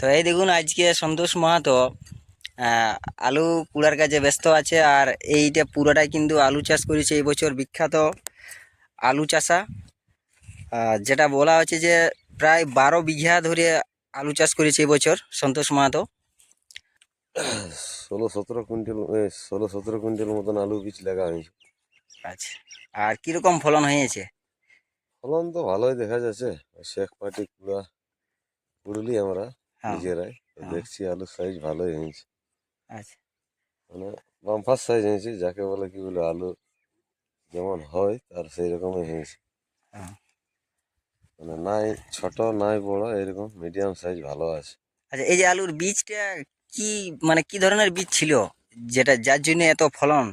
তো এই দেখুন আজকে সন্তোষ মাহাতো আলু কুড়ার কাজে ব্যস্ত আছে আর এইটা পুরোটাই কিন্তু আলু চাষ করেছে এই বছর বিখ্যাত আলু চাষা। যেটা বলা হচ্ছে যে প্রায় বারো বিঘা ধরে আলু চাষ করেছে এই বছর সন্তোষ মাহাতো ষোলো সতেরো কুইন্টাল ষোলো সতেরো কুইন্টাল মতন আলু বীজ লাগা হয়েছে। আচ্ছা আর কীরকম ফলন হয়েছে? ফলন তো ভালোই দেখা যাচ্ছে শেখ পাটি কুড়া কুড়লি আমরা। নিজেরাই হ্যাঁ। দেখছি আলুর সাইজ ভালোই হয়েছে আচ্ছা। মানে বাম্পার সাইজ হয়েছে যাকে বলে কি বলে আলু যেমন হয় তার সেই রকমই হয়েছে হ্যাঁ। মানে নাই ছোট নাই বড় এরকম মিডিয়াম সাইজ ভালো আছে। আচ্ছা এই যে আলুর বীজটা কি মানে কি ধরনের বীজ ছিল? যেটা যার জন্য এত ফলন?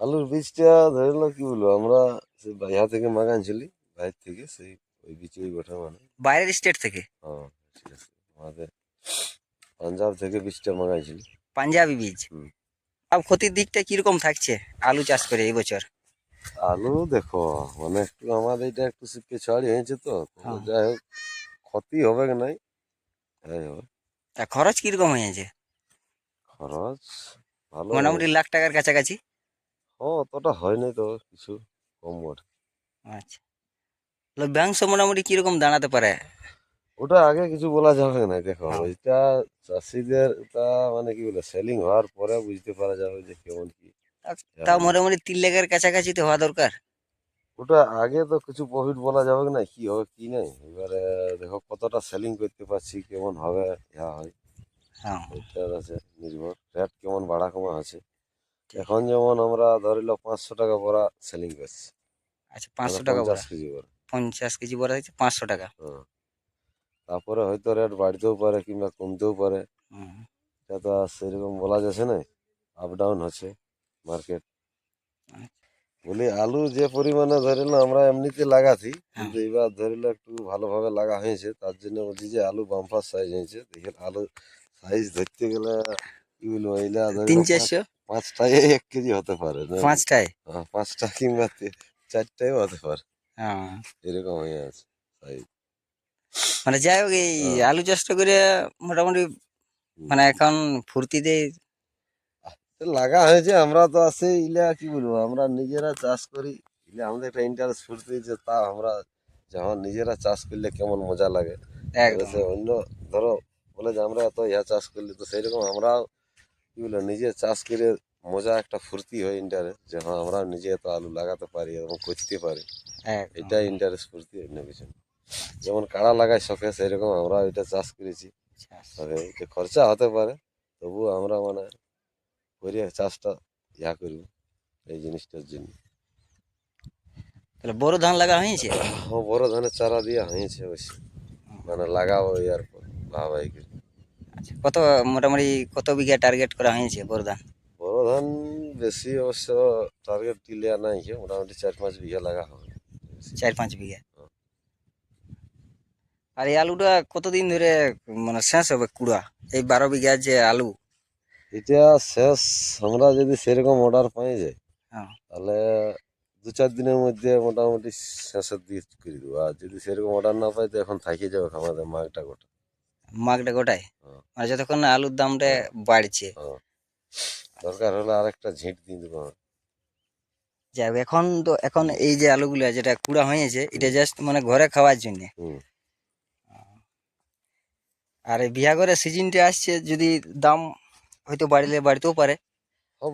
আলুর বীজটা ধরলো কি বলব আমরা সেই বাইহা থেকে মাগানছিলি বাইরে থেকে সেই ওই বীজ ওই গোটা মানে। বাইরের স্টেট থেকে? হ্যাঁ ঠিক আছে। আমাদের। পাঞ্জাব থেকে বীজটা মাগাইছিলি পাঞ্জাবি বীজ? আর ক্ষতির দিকটা কীরকম থাকছে আলু চাষ করে এই বছর? আলু দেখো মানে একটু আমাদের এটা একটু শিখে ছাড়ি হয়েছে তো হ্যাঁ। যাই হোক ক্ষতি হবে কি নাই? তা খরচ কীরকম হয়েছে? খরচ ভালো মোটামুটি লাখ টাকার কাছাকাছি? হ্যাঁ অতটা হয়নি তো কিছু কম বটে। আচ্ছা। লভ্যাংশ মোটামুটি কীরকম দাঁড়াতে পারে? ওটা আগে কিছু বলা যাবে না দেখো হ্যাঁ। ওইটা চাষিদের তা মানে কি বলে সেলিং হওয়ার পরে বুঝতে পারা যাবে যে কেমন কি তাও মোটামুটি তিন লাখের কাছাকাছি তো হওয়া দরকার। ওটা আগে তো কিছু প্রফিট বলা যাবে না কি হবে কি নাই? এবারে দেখো কতটা সেলিং করতে পারছি কেমন হবে ইয়া হয়। হ্যাঁ। এটার আছে নির্ভর রেট কেমন বাড়া কমা আছে। এখন যেমন আমরা ধরিল পাঁচশো টাকা বড়া সেলিং করছি। আচ্ছা পাঁচশো মানে টাকা বড়া। কেজি বড়া। পঞ্চাশ কেজি বড়া পাঁচশো টাকা। হ্যাঁ। তারপরে হয়তো রেট বাড়তেও পারে কিংবা কমতেও পারে। এটা তো আর সেরকম বলা যাচ্ছে না আপ ডাউন হচ্ছে মার্কেট আচ্ছা। বলি আলু যে পরিমাণে ধরিল আমরা এমনিতে লাগাছি হ্যাঁ। কিন্তু এবার ধরিল একটু ভালোভাবে লাগা হয়েছে তার জন্য বলছি যে আলু বাম্পার সাইজ হয়েছে দেখে আলু সাইজ ধরতে গেলে কি বলব এইলা তিন চারশো পাঁচটায় এক কেজি হতে পারে? পাঁচটায় হ্যাঁ, পাঁচটা কিংবা চারটাও হতে পারে হ্যাঁ এরকম হয়ে আছে সাইজ মানে যাই হোক এই হ্যাঁ। আলু চাষটা করে মোটামুটি মানে এখন ফুর্তিতে তো লাগা হয়েছে আমরা তো আছে ইলা কি বলব আমরা নিজেরা চাষ করি ইলে আমাদের একটা ইন্টারেস্ট ফুটতে যে তা আমরা যখন নিজেরা চাষ করলে কেমন মজা লাগে একদম সে অন্য ধরো বলে যে আমরা এত ইয়া চাষ করলি তো সেইরকম আমরাও কি বলে নিজে চাষ করে মজা একটা ফুর্তি হয় ইন্টারেস্ট যে হ্যাঁ আমরা নিজে এত আলু লাগাতে পারি এবং করতে পারি একদম। এটাই ইন্টারেস্ট ফুর্তি অন্য কিছু না। যেমন কাড়া লাগাই শখে সেরকম আমরা এটা চাষ করেছি। তবে যে খরচা হতে পারে তবুও আমরা মানে করে চাষটা ইয়া করব এই জিনিসটার জন্য। তাহলে বড় ধান লাগা হয়েছে? ও বড় ধানের চারা দেওয়া হয়েছে অবশ্য। মানে লাগাবো ইয়ার পর ভাবাই করে আচ্ছা কত মোটামুটি কত বিঘা টার্গেট করা হয়েছে বড় ধান? বড় ধান বেশি অবশ্য টার্গেট টিলিয়া নাই মোটামুটি চার পাঁচ বিঘা লাগা হবে। চার পাঁচ বিঘা। আর এই আলুটা কতদিন ধরে মানে শেষ হবে কুড়া? এই বারো বিঘা যে আলু। এটা শেষ আমরা যদি সেরকম অর্ডার পাই যাই হ্যাঁ। তাহলে দু চার দিনের মধ্যে মোটামুটি শেষের দিকে করে দেবো। আর যদি সেরকম অর্ডার না পাই তো এখন থাকিয়ে যাবে আমাদের মাগটা গোটা। মাগটা গোটায়। মানে যতক্ষণ না আলুর দামটা বাড়ছে। হ্যাঁ। দরকার হলে আরেকটা ঝিঁট দিয়ে দেবো যাই এখন তো এখন এই যে আলুগুলো যেটা কুড়া হয়েছে এটা জাস্ট মানে ঘরে খাওয়ার জন্য। আর এই বিয়া করে সিজনটা আসছে যদি দাম হয়তো বাড়লে বাড়তেও পারে। ও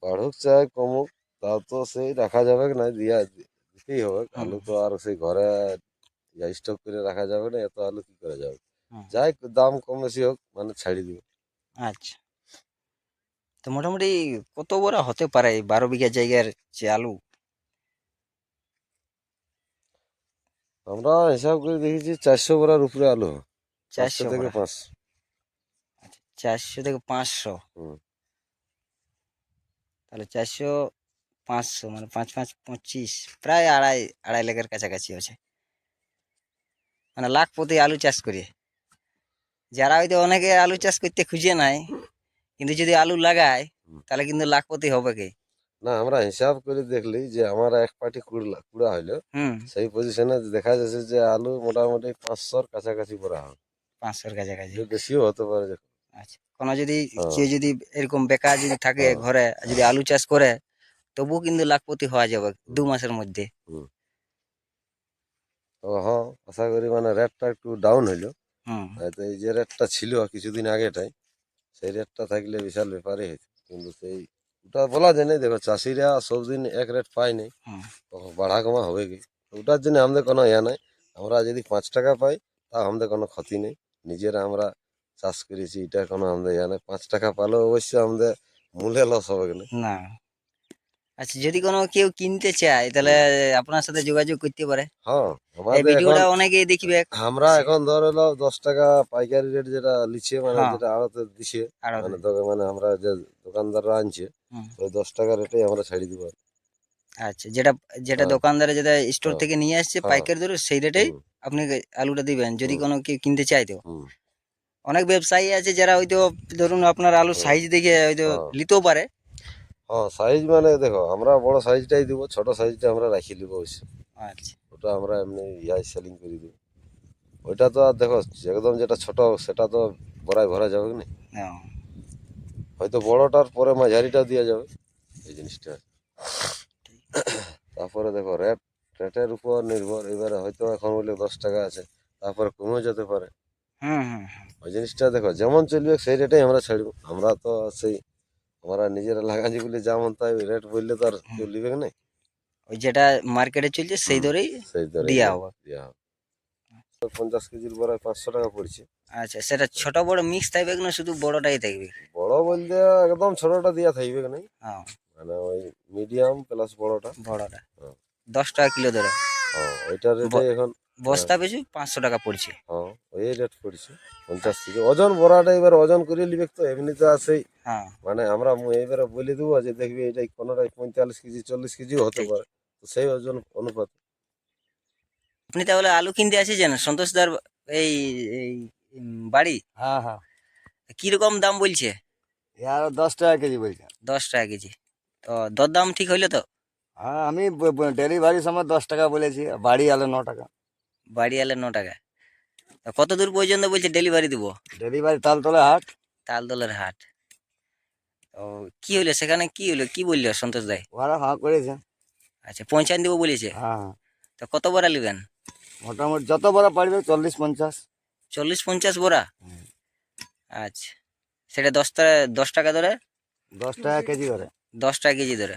বাড়ুক চাই কমুক তাও তো সেই রাখা যাবে না দিয়া দিতেই হবে। আলু তো আর সেই ঘরে স্টক করে রাখা যাবে না এত আলু কি করা যাবে। যাই দাম কম বেশি হোক মানে ছাড়ি দিব। আচ্ছা। তো মোটামুটি কত বড় হতে পারে বারো বিঘা জায়গার যে আলু? আমরা হিসাব করে দেখেছি চারশো বড়ার উপরে আলু। চারশো চারশো থেকে। পাঁচশো। চারশো থেকে পাঁচশো। তাহলে চারশো পাঁচশো মানে পাঁচ পাঁচ পঁচিশ প্রায় আড়াই আড়াই লাখের কাছাকাছি আছে। মানে লাখ প্রতি আলু চাষ করে। যারা হয়তো অনেকে আলু চাষ করতে খুঁজে নাই কিন্তু যদি আলু লাগায় তাহলে কিন্তু লাখ প্রতি হবে কি? না আমরা হিসাব করে দেখলি যে আমার এক পাটি কুড়া হইল। সেই পজিশনে দেখা যাচ্ছে যে আলু মোটামুটি পাঁচশোর কাছাকাছি করা হবে পাঁচশোর কাছাকাছি। বেশিও হতে পারে আচ্ছা কোনো যদি। কেউ যদি এরকম বেকার যদি থাকে। ঘরে যদি আলু চাষ করে তবুও কিন্তু লাখপতি হওয়া যাবে দু মাসের মধ্যে। তো হ্যাঁ আশা করি মানে রেটটা একটু ডাউন হইল। হয়তো এই যে রেটটা ছিল কিছুদিন আগেটাই সেই রেটটা থাকলে বিশাল ব্যাপারই হইতো। কিন্তু সেই ওটা বলা যায় না দেখো চাষিরা সবদিন এক রেট পায় নাই। বাড়া কমা হবে কি ওটার জন্য আমাদের কোনো ইয়া নাই। আমরা যদি পাঁচ টাকা পাই তা আমাদের কোনো ক্ষতি নেই। নিজেরা আমরা চাষ করেছি এটা কোনো আমাদের নেই পাঁচ টাকা পালেও অবশ্যই আমাদের মূল্যে লস হবে না না। আচ্ছা যদি কোনো কেউ কিনতে চায় তাহলে আপনার সাথে যোগাযোগ করতে পারে। হ্যাঁ এই আমাদের ভিডিওটা এখন অনেকেই দেখবে। আমরা এখন ধর হলো দশ টাকা পাইকারি রেট যেটা লিছে মানে হ্যাঁ। যেটা আড়তে দিছে মানে মানে আমরা যে দোকানদাররা আনছে ওই দশ টাকা রেটেই আমরা ছাড়ি দিব। আচ্ছা যেটা যেটা হ্যাঁ। দোকানদারে যেটা স্টোর হ্যাঁ। থেকে নিয়ে আসছে হ্যাঁ। পাইকারি দরে সেই রেটেই আপনি আলুটা দিবেন। যদি কোনো কেউ কিনতে চায় তো। অনেক ব্যবসায়ী আছে যারা হয়তো ধরুন আপনার আলু সাইজ দেখে হয়তো হ্যাঁ। নিতেও পারে। হ্যাঁ সাইজ মানে দেখো আমরা বড় সাইজটাই দিব ছোট সাইজটা আমরা রাখি দিব অবশ্য আচ্ছা। ওটা আমরা এমনি ইয়াই সেলিং করে দিব। ওইটা তো আর দেখো একদম যেটা ছোট সেটা তো বড়াই ভরা যাবে না? হ্যাঁ। হয়তো বড়টার পরে মাঝারিটা দেওয়া যাবে এই জিনিসটা। তারপরে দেখো রেট রেটের উপর নির্ভর। এবারে হয়তো এখন বলে দশ টাকা আছে তারপরে কমেও যেতে পারে। হুম হুম হুম। ওই জিনিসটা দেখো যেমন চলবে সেই রেটেই আমরা ছাড়বো। আমরা তো সেই আমরা নিজেরা লাগাচ্ছি বলে যেমন তাই রেট বললে তো আর কেউ লিবে না ওই যেটা মার্কেটে চলছে সেই। দরেই সেই দরে দেওয়া হবে। দেওয়া হবে। পঞ্চাশ কেজির বড়াই পাঁচশো টাকা পড়ছে। আচ্ছা সেটা ছোট বড় মিক্স থাকবে না শুধু বড়টাই থাকবে? বড় বলতে একদম ছোটটা দিয়া থাকবে না হ্যাঁ। মানে ওই মিডিয়াম প্লাস বড়টা? বড়টা। হ্যাঁ। দশ টাকা কিলো ধরে। হ্যাঁ ওইটার রেটে এখন বস্তা পিছু পাঁচশো টাকা পড়ছে। হ্যাঁ ওই রেট পড়ছে পঞ্চাশ কেজি ওজন বড়াটা এবার ওজন করে নিবে তো এমনিতে আসেই হ্যাঁ। মানে আমরা মু- এবারে বলে দেবো যে দেখবি এটা কোনোটাই পঁয়তাল্লিশ কেজি চল্লিশ কেজিও হতে। পারে। তো সেই ওজন অনুপাত। আপনি তাহলে আলু কিনতে আসিছেন সন্তোষদার এই এই বাড়ি? হ্যাঁ হ্যাঁ। কীরকম দাম বলছে? ইয়ার দশ টাকা কেজি বলছে। দশ টাকা কেজি। তো দর দাম ঠিক হইল তো? হ্যাঁ আমি ডেলিভারির সময় দশ টাকা বলেছি বাড়ি আলো ন টাকা। বাড়ি এলে ন টাকা। তো কত দূর পর্যন্ত বলছে ডেলিভারি দিব? ডেলিভারি তালতলা হাট। তালদলের হাট। তো কি হইল সেখানে কি হইল? কি বলল সন্তোষ দাই? ওরা হাঁ করেছে। আচ্ছা পৌঁছান দিব বলেছে? হ্যাঁ। হ্যাঁ তো কত বড়া নেবেন মোটামুটি যত বড় পারবে চল্লিশ পঞ্চাশ। চল্লিশ পঞ্চাশ বড়া? আচ্ছা সেটা দশ টাকা দশ টাকা ধরে? দশ টাকা কেজি করে দশ টাকা কেজি ধরে।